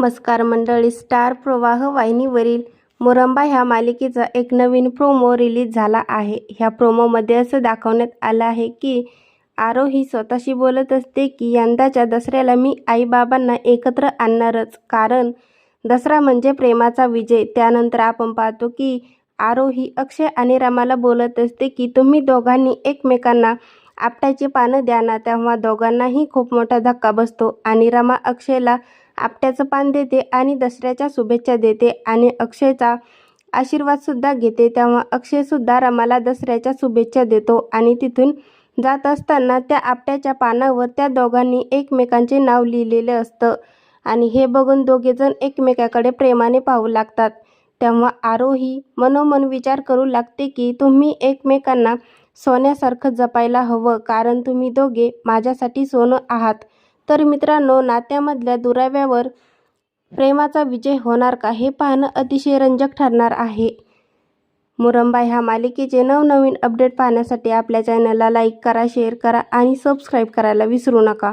नमस्कार मंडळी. स्टार प्रवाह वाहिनीवरील मोरंबा ह्या मालिकेचा एक नवीन प्रोमो रिलीज झाला आहे. ह्या प्रोमोमध्ये असं दाखवण्यात आलं आहे की आरो ही स्वतःशी बोलत असते की यंदाच्या दसऱ्याला मी आईबाबांना एकत्र आणणारच. कारण दसरा म्हणजे प्रेमाचा विजय. त्यानंतर आपण पाहतो की आरो ही अक्षय आणि रामाला बोलत असते की तुम्ही दोघांनी एकमेकांना आपट्याची पानं द्या ना. तेव्हा दोघांनाही खूप मोठा धक्का बसतो आणि रमा अक्षयला आपट्याचं पान देते आणि दसऱ्याच्या शुभेच्छा देते आणि अक्षयचा आशीर्वादसुद्धा घेते. तेव्हा अक्षयसुद्धा रमाला दसऱ्याच्या शुभेच्छा देतो आणि तिथून जात असताना त्या आपट्याच्या पानावर त्या दोघांनी एकमेकांचे नाव लिहिलेले असतं. आणि हे बघून दोघेजण एकमेकाकडे प्रेमाने पाहू लागतात. तेव्हा आरोही मनोमन विचार करू लागते की तुम्ही एकमेकांना सोन्यासारखं जपायला हवं कारण तुम्ही दोघे माझ्यासाठी सोनं आहात. तर मित्रांनो नात्यामधल्या दुराव्यावर प्रेमाचा विजय होणार का हे पाहणं अतिशय रंजक ठरणार आहे. मुरंबा ह्या मालिकेचे नवनवीन अपडेट पाहण्यासाठी आपल्या चॅनलला लाईक करा शेअर करा आणि सबस्क्राईब करायला विसरू नका.